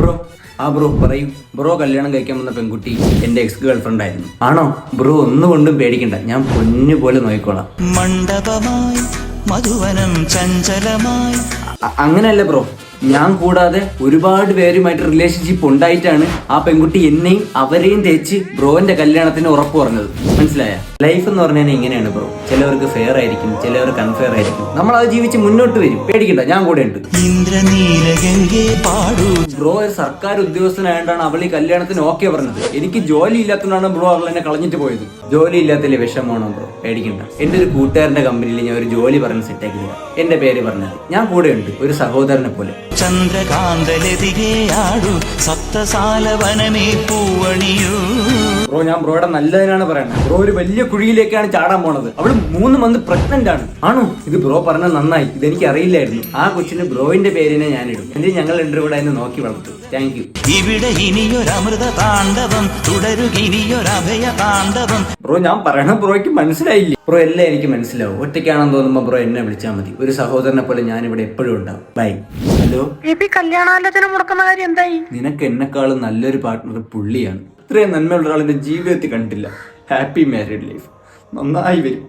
Bro ആ bro പറയും bro കല്യാണം കഴിക്കാൻ വന്ന പെൺകുട്ടി എന്റെ എക്സ് ഗേൾ ഫ്രണ്ട് ആയിരുന്നു. ആണോ? ബ്രോ ഒന്നുകൊണ്ടും പേടിക്കണ്ട. ഞാൻ പൊന്നു പോലെ നോക്കിക്കോളാം. മണ്ഡപമായി മധുവനം ചഞ്ചലമായി. അങ്ങനെയല്ല ബ്രോ. ഞാൻ കൂടാതെ ഒരുപാട് പേരുമായിട്ട് റിലേഷൻഷിപ്പ് ഉണ്ടായിട്ടാണ് ആ പെൺകുട്ടി എന്നെയും അവരെയും തേച്ച് ബ്രോന്റെ കല്യാണത്തിന് ഉറപ്പ് പറഞ്ഞത്. മനസ്സിലായ? ലൈഫ് എന്ന് പറഞ്ഞാൽ ഇങ്ങനെയാണ് ബ്രോ ചിലവർക്ക് ഫെയർ ആയിരിക്കും ചിലവർക്ക് അൺഫെയർ ആയിരിക്കും. നമ്മൾ അത് ജീവിച്ച് മുന്നോട്ട് വരും. പേടിക്കണ്ട ഞാൻ കൂടെ ഉണ്ട്. ബ്രോ ഒരു സർക്കാർ ഉദ്യോഗസ്ഥനായതാണ് അവൾ ഈ കല്യാണത്തിന് ഓക്കെ പറഞ്ഞത്. എനിക്ക് ജോലി ഇല്ലാത്തതുകൊണ്ടാണ് ബ്രോ അവൾ എന്നെ കളഞ്ഞിട്ട് പോയത്. ജോലി ഇല്ലാത്തതിലെ വിഷമമാണോ ബ്രോ പേടിക്കണ്ട. എന്റെ ഒരു കൂട്ടുകാരന്റെ കമ്പനിയിൽ ഞാൻ ഒരു ജോലി പറഞ്ഞ് സെറ്റാക്കി തരാം എന്റെ പേര് പറഞ്ഞത് ഞാൻ കൂടെ ഉണ്ട് ഒരു സഹോദരനെ പോലെ. ചന്ദ്രകാന്തലതികെ ആടൂ സപ്തസാലവനമേ പൂവണിയൂ. ബ്രോ ഞാൻ ബ്രോയുടെ നല്ലതിനാണ് പറയുന്നത് ബ്രോ ഒരു വലിയ കുഴിയിലേക്കാണ് ചാടാൻ പോണത്. അവൾ മൂന്ന് മന്ത് പ്രഗ്നന്റ് ആണ്. ആണോ? ഇത് ബ്രോ പറഞ്ഞ നന്നായി. ഇതെനിക്ക് അറിയില്ലായിരുന്നു. ആ കൊച്ചിന് ബ്രോയിന്റെ പേരിനെ ഞാൻ ഇടും എന്നിട്ട് ഞങ്ങൾ രണ്ടു കൂടെ അതിനെ നോക്കി വളർത്തു. താങ്ക് യു ഇവിടെ ഇനിയൊരമൃത താണ്ഡവം. തുടരുകിനിയൊരഭയ താണ്ഡവം. ബ്രോ ഞാൻ പറയണ ബ്രോയ്ക്ക് മനസ്സിലായില്ലേ? ബ്രോ എല്ലാം എനിക്ക് മനസ്സിലാവും. ഒറ്റയ്ക്കാണെന്ന് തോന്നുമ്പോൾ ബ്രോ എന്നെ വിളിച്ചാൽ മതി. ഒരു സഹോദരനെ പോലെ ഞാൻ ഇവിടെ എപ്പോഴും ഉണ്ടാവും. ബൈ ഹലോ കല്യാണാലോചന മുടക്കുന്ന കാര്യം എന്തായി? നിനക്ക് എന്നെക്കാളും നല്ലൊരു പാർട്ട്ണർ പുള്ളിയാണ്. ഇത്രയും നന്മയുള്ള ഒരാൾ എന്റെ ജീവിതത്തിൽ കണ്ടില്ല ഹാപ്പി മാരീഡ് ലൈഫ് നന്നായി വരും.